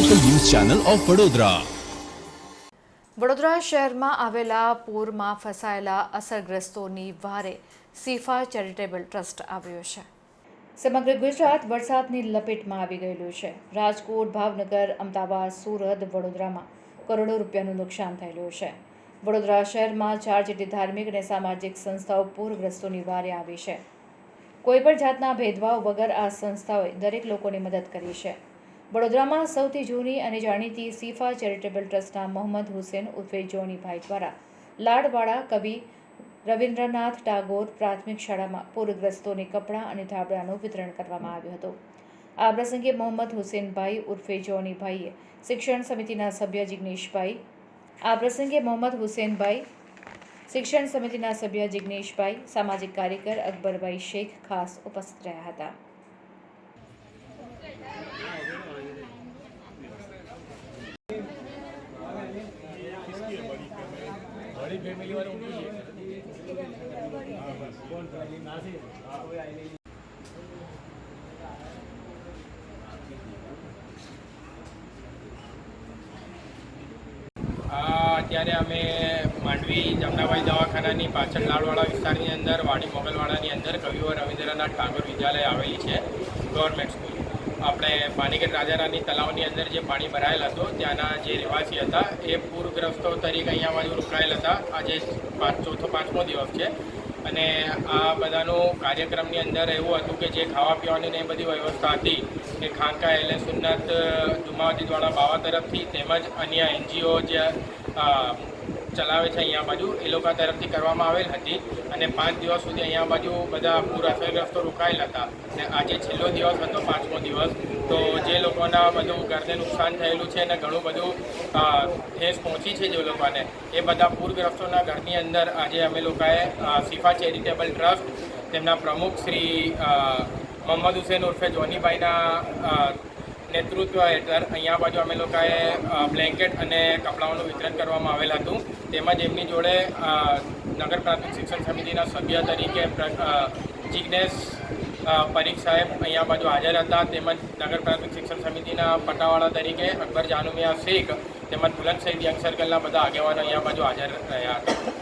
Channel of Vadodara Vadodara શહેરમાં આવેલા પૂરમાં ફસાયેલા અસરગ્રસ્તોની વારે સીફા ચેરિટેબલ ટ્રસ્ટ આવ્યો છે. સમગ્ર ગુજરાત વરસાદની લપેટમાં આવી ગયેલું છે. રાજકોટ, ભાવનગર, અમદાવાદ, સુરત, વડોદરામાં કરોડો રૂપિયાનું નુકસાન થયેલું છે. વડોદરા શહેરમાં ચાર જેટલી ધાર્મિક અને સામાજિક સંસ્થાઓ પૂરગ્રસ્તોની વારે આવી છે. કોઈપણ જાતના ભેદભાવ વગર આ સંસ્થાઓએ દરેક લોકોની મદદ કરી છે. વડોદરામાં સૌથી જૂની અને જાણીતી સીફા ચેરિટેબલ ટ્રસ્ટના મોહમ્મદ હુસેન ઉર્ફે જોનીભાઈ દ્વારા લાડવાડા કવિ રવિન્દ્રનાથ ટાગોર પ્રાથમિક શાળામાં પૂરગ્રસ્તોને કપડાં અને ધાબળાનું વિતરણ કરવામાં આવ્યું હતું. આ પ્રસંગે મોહમ્મદ હુસેનભાઈ ઉર્ફે જોનીભાઈએ શિક્ષણ સમિતિના સભ્ય જિગ્નેશભાઈ, આ પ્રસંગે મોહમ્મદ હુસેનભાઈ, શિક્ષણ સમિતિના સભ્ય જિગ્નેશભાઈ, સામાજિક કાર્યકર અકબરભાઈ શેખ ખાસ ઉપસ્થિત રહ્યા હતા. આ અત્યારે અમે માંડવી જમનાભાઈ દવાખાનાની પાછળ લાડવાડા વિસ્તારની અંદર વાડી મોગલવાડાની અંદર કવિઓ રવિન્દ્રનાથ ટાગોર વિદ્યાલય આવેલી છે. ગવર્મેન્ટ સ્કૂલ આપણે પાણીગઢ રાજારાની તલાવની અંદર જે પાણી ભરાયેલ હતો, ત્યાંના જે રહેવાસી હતા, એ પૂરગ્રસ્તો તરીકે અહીંયા બાજુ રોકાયેલ હતા. આજે પાંચ, ચોથો, પાંચમો દિવસ છે. અને આ બધાનું કાર્યક્રમની અંદર એવું હતું કે જે ખાવા પીવાની ને એ બધી વ્યવસ્થા હતી એ ખાંકા એટલે સુન્નત જુમાવતી દ્વારા બાવા તરફથી તેમજ અન્ય એનજીઓ જે ચલાવે છે અહીંયા બાજુ. એ લોકો તરફથી કરવામાં આવેલ હતી અને પાંચ દિવસ સુધી અહીંયા બાજુ બધા પૂર અસરગ્રસ્તો રોકાયેલ હતા. અને આજે છેલ્લો દિવસ હતો, પાંચમો દિવસ. તો જે લોકોના બધું ઘરને નુકસાન થયેલું છે અને ઘણું બધું ઠેસ પહોંચી છે જે લોકોને, એ બધા પૂરગ્રસ્તોના ઘરની અંદર આજે અમે લોકોએ સિફા ચેરિટેબલ ટ્રસ્ટ, તેમના પ્રમુખ શ્રી મોહમ્મદ હુસેન ઉર્ફે જોનીભાઈના નેતૃત્વ હેઠળ અહીંયા બાજુ અમે લોકોએ બ્લેન્કેટ અને કપડાઓનું વિતરણ કરવામાં આવેલ હતું. તેમજ એમની જોડે નગર પ્રાથમિક શિક્ષણ સમિતિના સભ્ય તરીકે જિજ્ઞેશ પરીખ સાહેબ અહીંયા બાજુ હાજર હતા. તેમજ નગર પ્રાથમિક શિક્ષણ સમિતિના પટાવાળા તરીકે અકબર જાનુમિયા શેખ તેમજ બુલંદ સહિત યંગ સર્કલના બધા આગેવાનો અહીંયા બાજુ હાજર રહ્યા હતા.